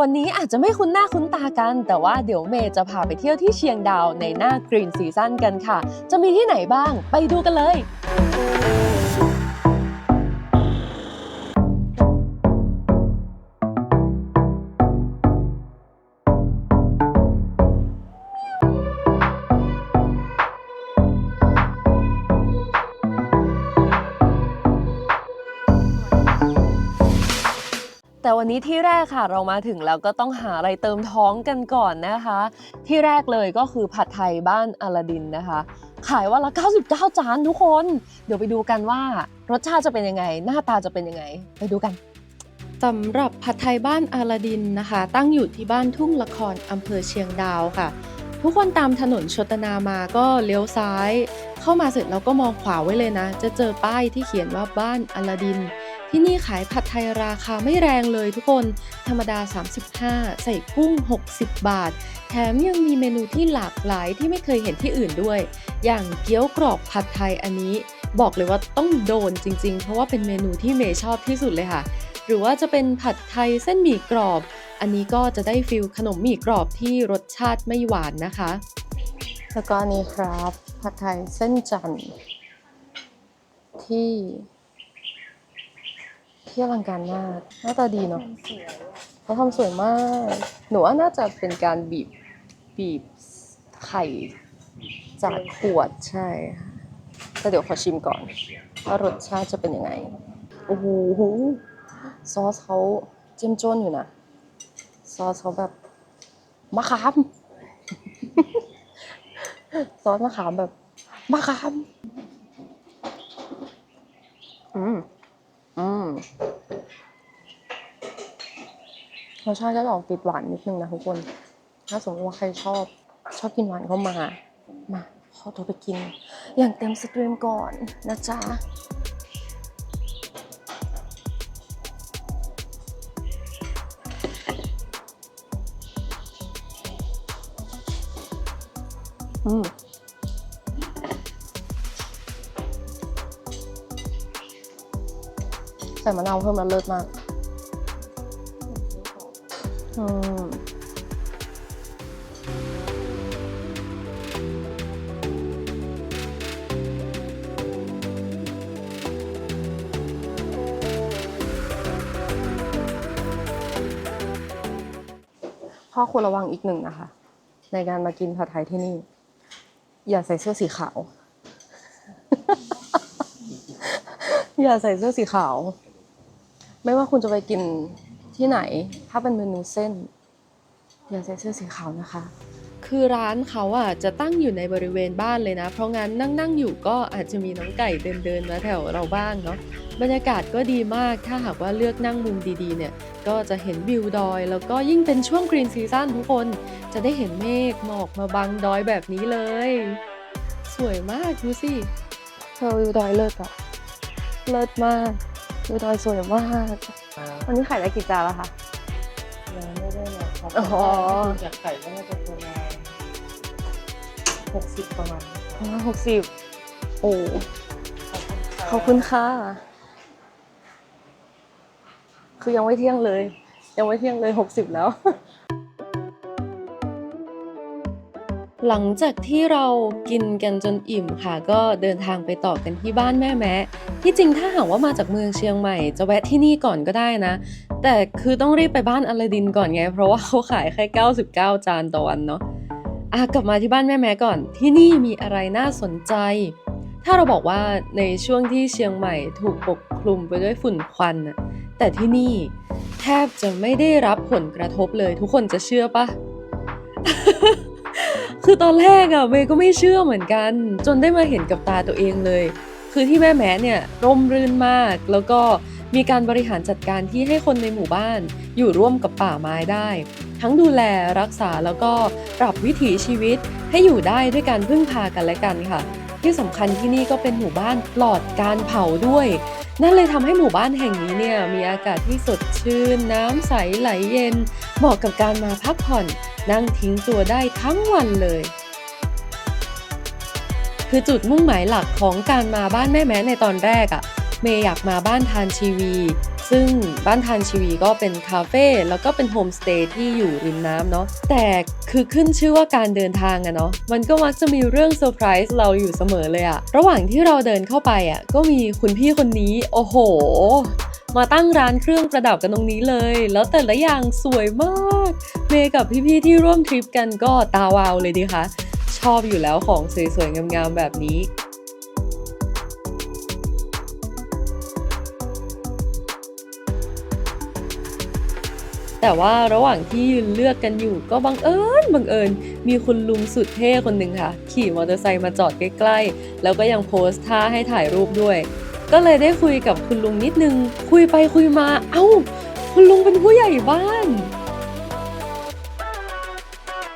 วันนี้อาจจะไม่คุ้นหน้าคุ้นตากัน แต่ว่าเดี๋ยวเมย์จะพาไปเที่ยวที่เชียงดาวในหน้ากรีนซีซั่นกันค่ะ จะมีที่ไหนบ้างไปดูกันเลย แต่วันนี้ที่แรกค่ะเรามาถึงแล้วก็ต้องหาอะไรเติมท้องกันก่อนนะคะ ที่แรกเลยก็คือผัดไทยบ้านอลาดินนะคะ ขายวันละ 99 จานทุกคน เดี๋ยวไปดูกันว่ารสชาติจะเป็นยังไง หน้าตาจะเป็นยังไง ไปดูกันสำหรับผัดไทยบ้านอลาดินนะคะ ตั้งอยู่ที่บ้านทุ่งละครอำเภอเชียงดาวค่ะ ทุกคนตามถนนชตนามาก็เลี้ยวซ้าย เข้ามาเสร็จแล้วก็มองขวาไว้เลยนะ จะเจอป้ายที่เขียนว่าบ้านอลาดิน ที่นี่ขายผัดไทยราคาไม่แรงเลยทุกคน ธรรมดา 35 ใส่กุ้ง 60 บาท แถมยังมีเมนูที่หลากหลายที่ไม่เคยเห็นที่อื่นด้วย อย่างเกี๊ยวกรอบผัดไทยอันนี้ บอกเลยว่าต้องโดนจริงๆ เพราะว่าเป็นเมนูที่เมย์ชอบที่สุดเลยค่ะ หรือว่าจะเป็นผัดไทยเส้นหมี่กรอบ อันนี้ก็จะได้ฟิลขนมหมี่กรอบที่รสชาติไม่หวานนะคะ แล้วก็อันนี้ครับผัดไทยเส้นจันทร์ที่ ที่อลังการมากหน้าตาดีเนาะเขาทำสวยมาก หนูว่าน่าจะเป็นการบีบบีบไข่จากขวดใช่แต่เดี๋ยวขอชิมก่อนว่ารสชาติจะเป็นยังไงโอ้โหซอสเขาเจ้มจนอยู่นะซอสเขาแบบมะขามซอสมะขามแบบมะขามอืม อืมรสชาติก็จะออกติดหวานนิดนึงนะทุกคน ถ้าสมมติว่าใครชอบ ชอบกินหวานก็มา มาขอตัวไปกิน อย่างเต็มสตรีมก่อนนะจ๊ะอืม ส่มะนาวเพิ่มแล้วเลิศมากอืมข้อควรระวังอีกหนึ่งนะคะ ในการมากินผัดไทยที่นี่ อย่าใส่เสื้อสีขาว อย่าใส่เสื้อสีขาว ไม่ว่าคุณจะไปกินที่ไหน ถ้าเป็นเมนูเส้น อย่าใส่เสื้อสีขาวนะคะ คือร้านเขาอะจะตั้งอยู่ในบริเวณบ้านเลยนะ เพราะงั้นนั่งนั่งๆอยู่ก็อาจจะมีน้องไก่เดินเดินๆมาแถวเราบ้างเนาะ บรรยากาศก็ดีมาก ถ้าหากว่าเลือกนั่งมุมดีๆเนี่ย ก็จะเห็นวิวดอย แล้วก็ยิ่งเป็นช่วงกรีนซีซั่นทุกคน จะได้เห็นเมฆหมอกมาบังดอยแบบนี้เลย สวยมากดูสิเธอวิวดอยเลิศอะเลิศมาก วิวดอยสวยมาก วันนี้ขายได้กี่จานแล้วคะ ยังไม่ได้เลยครับอ๋อถ้าคุณจากไก่ก็น่าจะประมาณหกสิบประมาณนี้ครับหกสิบโอ้ขอบคุณค่ะขอบคุณค่ะ คือยังไม่เที่ยงเลย ยังไม่เที่ยงเลยหกสิบแล้ว หลังจากที่เรากินกันจนอิ่มค่ะ ก็เดินทางไปต่อกันที่บ้านแม่แม้ที่จริงถ้าหากว่ามาจากเมืองเชียงใหม่ จะแวะที่นี่ก่อนก็ได้นะ แต่คือต้องรีบไปบ้านอลาดินก่อนไง เพราะว่าเขาขายแค่ 99 จานต่อวันเนาะอะกลับมาที่บ้านแม่แม้ก่อน ที่นี่มีอะไรน่าสนใจ ถ้าเราบอกว่าในช่วงที่เชียงใหม่ถูกปกคลุมไปด้วยฝุ่นควันน่ะแต่ที่นี่แทบจะไม่ได้รับผลกระทบเลยทุกคนจะเชื่อปะ คือตอนแรกอะเมย์ก็ไม่เชื่อเหมือนกัน จนได้มาเห็นกับตาตัวเองเลย คือที่แม่แม้เนี่ยร่มรื่นมาก แล้วก็มีการบริหารจัดการที่ให้คนในหมู่บ้าน อยู่ร่วมกับป่าไม้ได้ ทั้งดูแลรักษาแล้วก็ปรับวิถีชีวิตให้อยู่ได้ด้วยการพึ่งพากันและกันค่ะ ที่สำคัญที่นี่ก็เป็นหมู่บ้านปลอดการเผาด้วย นั่นเลยทำให้หมู่บ้านแห่งนี้เนี่ยมีอากาศที่สดชื่น น้ำใสไหลเย็น เหมาะกับการมาพักผ่อน นั่งทิ้งตัวได้ทั้งวันเลย คือจุดมุ่งหมายหลักของการมาบ้านแม่แม้ในตอนแรกอะ่ะ เมย์อยากมาบ้านทานชีวี ซึ่งบ้านทานชีวีก็เป็นคาเฟ่แล้วก็เป็นโฮมสเตย์ที่อยู่ริมน้ำเนาะแต่คือขึ้นชื่อว่าการเดินทางอะเนาะมันก็มักจะมีเรื่องเซอร์ไพรส์เราอยู่เสมอเลยอะระหว่างที่เราเดินเข้าไปอะก็มีคุณพี่คนนี้ โอ้โห มาตั้งร้านเครื่องประดับกันตรงนี้เลย แล้วแต่ละอย่างสวยมาก เมย์กับพี่ๆที่ร่วมทริปกันก็ตาวาวเลยดีคะชอบอยู่แล้วของสวยๆงามๆแบบนี้ แต่ว่าระหว่างที่ยืนเลือกกันอยู่ก็บังเอิญบังเอิญ มีคุณลุงสุดเท่คนหนึ่งค่ะ ขี่มอเตอร์ไซค์มาจอดใกล้ๆ แล้วก็ยังโพสท่าให้ถ่ายรูปด้วย ก็เลยได้คุยกับคุณลุงนิดนึง คุยไปคุยมา เอ้า คุณลุงเป็นผู้ใหญ่บ้าน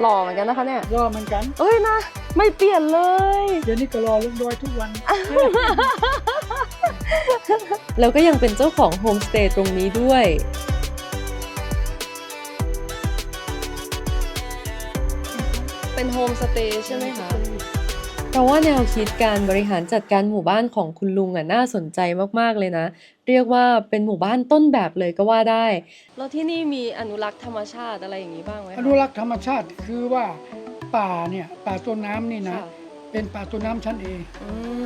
หล่อเหมือนกันนะคะเนี่ยรอเหมือนกัน เอ้ยนะ ไม่เปลี่ยนเลย เดี๋ยวนี้ก็รอลุงดอยทุกวัน แล้วก็ยังเป็นเจ้าของโฮมสเตย์ตรงนี้ด้วย มสเตย์ใช่ไหมคะเพราะว่าแนวคิดการบริหารจัดการหมู่บ้านของคุณลุงอะน่าสนใจมากๆเลยนะ เรียกว่าเป็นหมู่บ้านต้นแบบเลยก็ว่าได้ แล้วที่นี่มีอนุรักษ์ธรรมชาติอะไรอย่างนี้บ้างไหมอนุรักษ์ธรรมชาติคือว่าป่าเนี่ยป่าต้นน้ำนี่นะเป็นป่าต้นน้ำชั้นเอ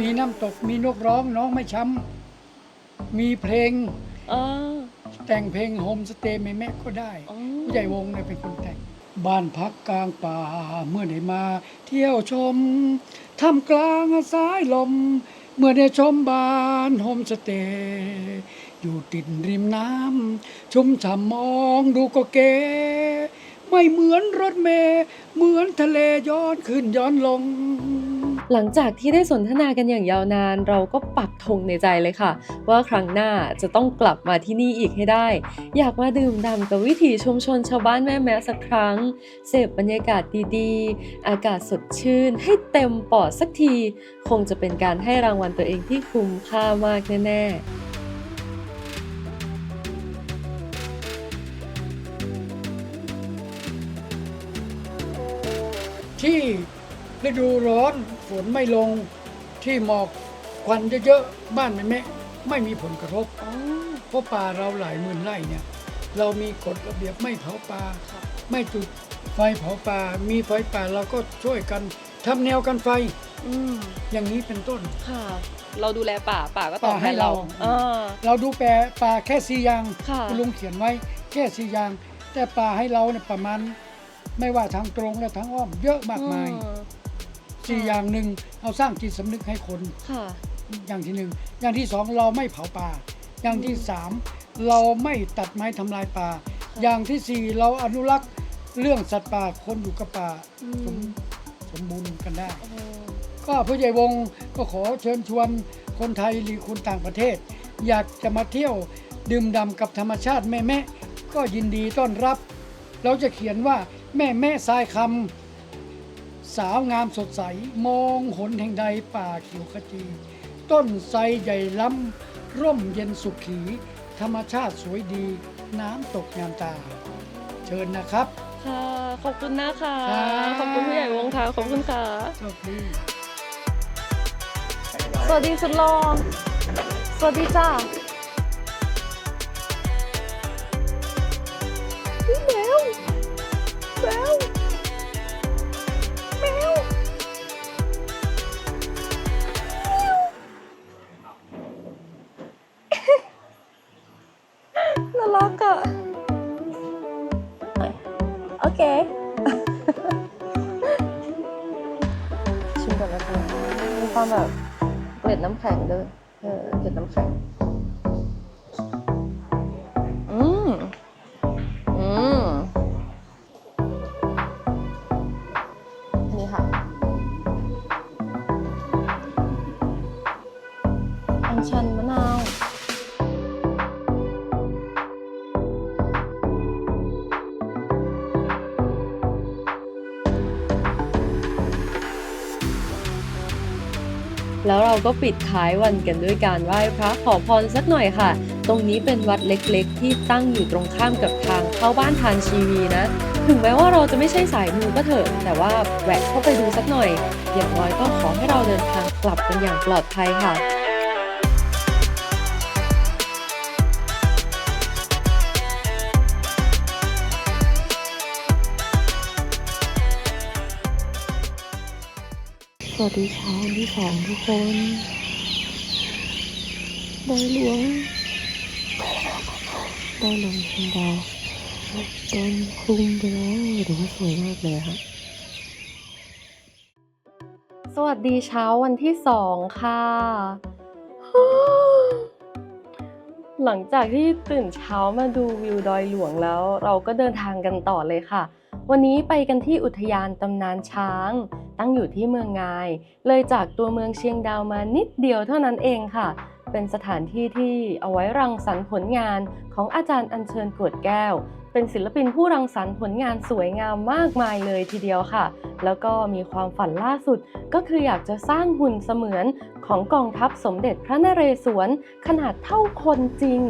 มีน้ำตกมีนกร้องน้องไม่ช้ำมีเพลง เออแต่งเพลงโฮมสเตย์แม่แม่ก็ได้ อ๋อผู้ใหญ่วงเนี่ยเป็นคนแต่ง บ้านพักกลางป่า เมื่อได้มาเที่ยวชมท่ามกลางสายลม เมื่อได้ชมบ้านโฮมสเตย์อยู่ติดริมน้ำชุ่มฉ่ำมองดูก็เก๋ไม่เหมือนรถเมล์เหมือนทะเลย้อนขึ้นย้อนลง หลังจากที่ได้สนทนากันอย่างยาวนาน เราก็ปักธงในใจเลยค่ะ ว่าครั้งหน้าจะต้องกลับมาที่นี่อีกให้ได้ อยากมาดื่มด่ำกับวิถีชุมชนชาวบ้านแม่แม้สักครั้ง เสพบรรยากาศดีๆ อากาศสดชื่น ให้เต็มปอดสักที คงจะเป็นการให้รางวัลตัวเองที่คุ้มค่ามากแน่ๆที่ ฤดูร้อนฝนไม่ลงที่หมอกควันเยอะๆบ้านแม่แม่ไม่มีผลกระทบ เพราะป่าเราหลายหมื่นไร่เนี่ย เรามีกฎระเบียบไม่เผาป่าไม่จุดไฟเผาป่า มีไฟป่าเราก็ช่วยกันทำแนวกันไฟอืมอย่างนี้เป็นต้นค่ะ เราดูแลป่าป่าก็ตอบป่าให้แทนเราเราอ่าเราดูแปลป่าแค่สี่อย่างค่ะณลุงเขียนไว้แค่สี่อย่าง แต่ป่าให้เราเนี่ยประมาณ ไม่ว่าทางตรงและทางอ้อมเยอะมากมายอื สี่อย่างหนึ่งเราสร้างจิตสำนึกให้คน ค่ะ อย่างที่หนึ่งอย่างที่สองเราไม่เผาป่า อย่างที่สามเราไม่ตัดไม้ทำลายป่า อย่างที่สี่เราอนุรักษ์เรื่องสัตว์ป่าคนอยู่กับป่าอืม สมสมบูรณ์กันได้ โอ้ก็ผู้ใหญ่วงก็ขอเชิญชวนคนไทยหรือคนต่างประเทศ อยากจะมาเที่ยวดื่มด่ำกับธรรมชาติแม่แม่ก็ยินดีต้อนรับ เราจะเขียนว่าแม่แม่ทรายคำ สาวงามสดใส มองหนแห่งใดป่าเขียวขจี ต้นไทรใหญ่ล้ำ ร่มเย็นสุขี ธรรมชาติสวยดี น้ำตกงามตา เชิญนะครับ ค่ะ ขอบคุณนะคะ ค่ะ ขอบคุณผู้ใหญ่วงค่ะ ขอบคุณค่ะ โชคดี สวัสดีสุดหลอสวัสดีจ้าารักอะโอเคชิมก่อนนะคะมีความแบบเกล็ดน้ำแข็งด้วยเออเกล็ดน้ำแข็ง อืมอืมนี่ค่ะอัญชันมะนาว ก็ปิดท้ายวันกันด้วยการไหว้พระขอพรสักหน่อยค่ะ ตรงนี้เป็นวัดเล็กๆ ที่ตั้งอยู่ตรงข้ามกับทางเข้าบ้านทานชีวีนะ ถึงแม้ว่าเราจะไม่ใช่สายมูก็เถอะ แต่ว่าแวะเข้าไปดูสักหน่อย อย่างน้อยก็ขอให้เราเดินทางกลับกันอย่างปลอดภัยค่ะ สวัสดีเช้าวันที่สองทุกคนดอยหลวงดอยหลวงเชียงดาวโดนคลุมไปแล้วถือว่าสวยมากเลยค่ะสวัสดีเช้าวันที่สองค่ะ หลังจากที่ตื่นเช้ามาดูวิวดอยหลวงแล้วเราก็เดินทางกันต่อเลยค่ะ วันนี้ไปกันที่อุทยานตำนานช้าง ตั้งอยู่ที่เมืองงาย เลยจากตัวเมืองเชียงดาวมานิดเดียวเท่านั้นเองค่ะ เป็นสถานที่ที่เอาไว้รังสรรค์ผลงานของอาจารย์อัญเชิญกวดแก้ว เป็นศิลปินผู้รังสรรค์ผลงานสวยงามมากมายเลยทีเดียวค่ะ แล้วก็มีความฝันล่าสุด ก็คืออยากจะสร้างหุ่นเสมือนของกองทัพสมเด็จพระนเรศวรขนาดเท่าคนจริง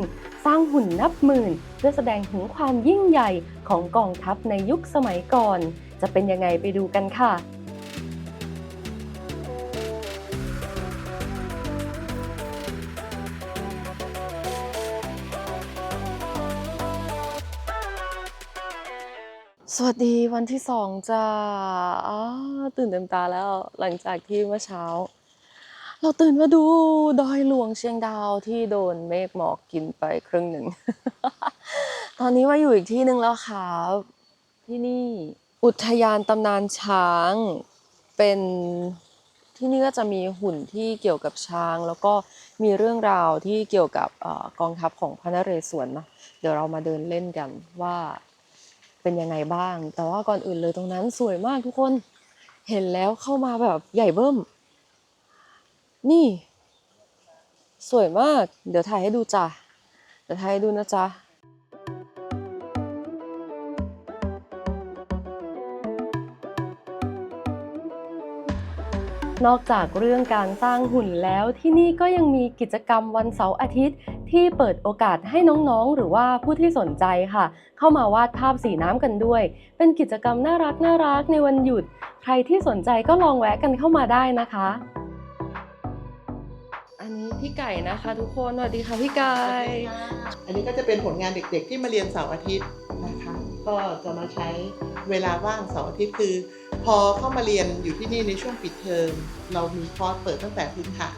สร้างหุ่นนับหมื่น เพื่อแสดงถึงความยิ่งใหญ่ของกองทัพในยุคสมัยก่อน จะเป็นยังไงไปดูกันค่ะ สวัสดีวันที่สองจ้าอ้าตื่นเต็มตาแล้วหลังจากที่เมื่อเช้า เราตื่นมาดูดอยหลวงเชียงดาวที่โดนเมฆหมอกกินไปครึ่งหนึ่ง ตอนนี้มาอยู่อีกที่หนึ่งแล้วครับที่นี่อุทยานตำนานช้างเป็นที่นี่ก็จะมีหุ่นที่เกี่ยวกับช้าง แล้วก็มีเรื่องราวที่เกี่ยวกับอกองทัพของพระนเรศวรนะเดี๋ยวเรามาเดินเล่นกันว่า เป็นยังไงบ้าง แต่ว่าก่อนอื่นเลยตรงนั้นสวยมากทุกคนเห็นแล้วเข้ามาแบบใหญ่เบิ้ม นี่ สวยมาก เดี๋ยวถ่ายให้ดูจ้ะเดี๋ยวถ่ายให้ดูนะจ๊ะนอกจากเรื่องการสร้างหุ่นแล้วที่นี่ก็ยังมีกิจกรรมวันเสาร์อาทิตย์ ที่เปิดโอกาสให้น้องๆ หรือว่าผู้ที่สนใจค่ะ เข้ามาวาดภาพสีน้ำกันด้วย เป็นกิจกรรมน่ารักน่ารักในวันหยุด ใครที่สนใจก็ลองแวะกันเข้ามาได้นะคะ อันนี้พี่ไก่นะคะทุกคนสวัสดีค่ะพี่ไก่อันนี้ก็จะเป็นผลงานเด็กๆ ที่มาเรียนเสาร์อาทิตย์นะคะ ก็จะมาใช้เวลาว่างเสาร์อาทิตย์คือ พอเข้ามาเรียนอยู่ที่นี่ในช่วงปิดเทอมเรามีคอร์สเปิดตั้งแต่พื้นฐาน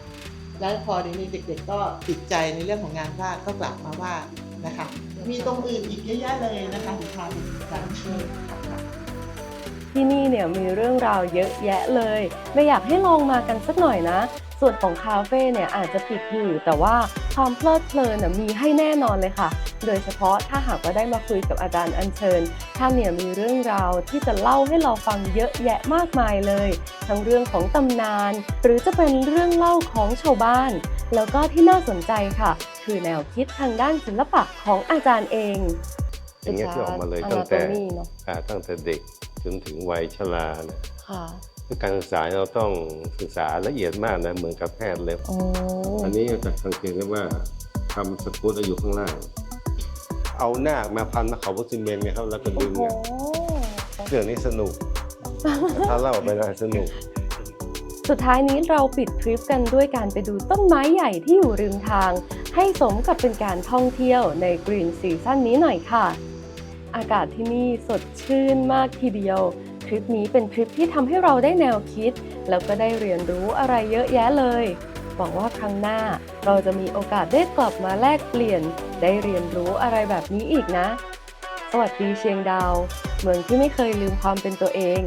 แล้วพอเดี๋ยวนี้เด็ก ๆ ก็ติดใจในเรื่องของงานวาดก็กลับมาวาดนะคะ มีตรงอื่นอีกเยอะแยะเลยนะคะถึงพาไปดูกันช่วยค่ะที่นี่เนี่ยมีเรื่องราวเยอะแยะเลยไม่อยากให้ลองมากันสักหน่อยนะ ส่วนของคาเฟ่เนี่ยอาจจะปิดอยู่แต่ว่า ความเพลิดเพลินน่ะมีให้แน่นอนเลยค่ะ โดยเฉพาะถ้าหากว่าได้มาคุยกับอาจารย์อัญเชิญ ท่านเนี่ยมีเรื่องราวที่จะเล่าให้เราฟังเยอะแยะมากมายเลย ทั้งเรื่องของตำนาน หรือจะเป็นเรื่องเล่าของชาวบ้าน แล้วก็ที่น่าสนใจค่ะ คือแนวคิดทางด้านศิลปะของอาจารย์เองอย่างเงี้ยที่ออกมาเลยป็นตั้งแต่ anatomy เนอะอ่าตั้งแต่เด็กจนถึงวัยชราเนี่ยค่ะ คือการศึกษาเราต้องศึกษาละเอียดมากนะเหมือนกับแพทย์เลยโอ้อันนี้จะสังเกตได้ว่าทำสกูตอยู่ข้างล่าง เอาหน้ามาพันมาเขาพุซีเมนต์ไงครับแล้วก็ดึงโอ้เนี่ยเรื่องนี้สนุก ถ้าเล่าไปนะสนุก สุดท้ายนี้เราปิดทริปกันด้วยการไปดูต้นไม้ใหญ่ที่อยู่ริมทาง ให้สมกับเป็นการท่องเที่ยวในกรีนซีซั่นนี้หน่อยค่ะ อากาศที่นี่สดชื่นมากทีเดียวท ริปนี้เป็นทริปที่ทำให้เราได้แนวคิด แล้วก็ได้เรียนรู้อะไรเยอะแยะเลย หวังว่าครั้งหน้าเราจะมีโอกาสได้กลับมาแลกเปลี่ยน ได้เรียนรู้อะไรแบบนี้อีกนะ สวัสดีเชียงดาว เมืองที่ไม่เคยลืมความเป็นตัวเอง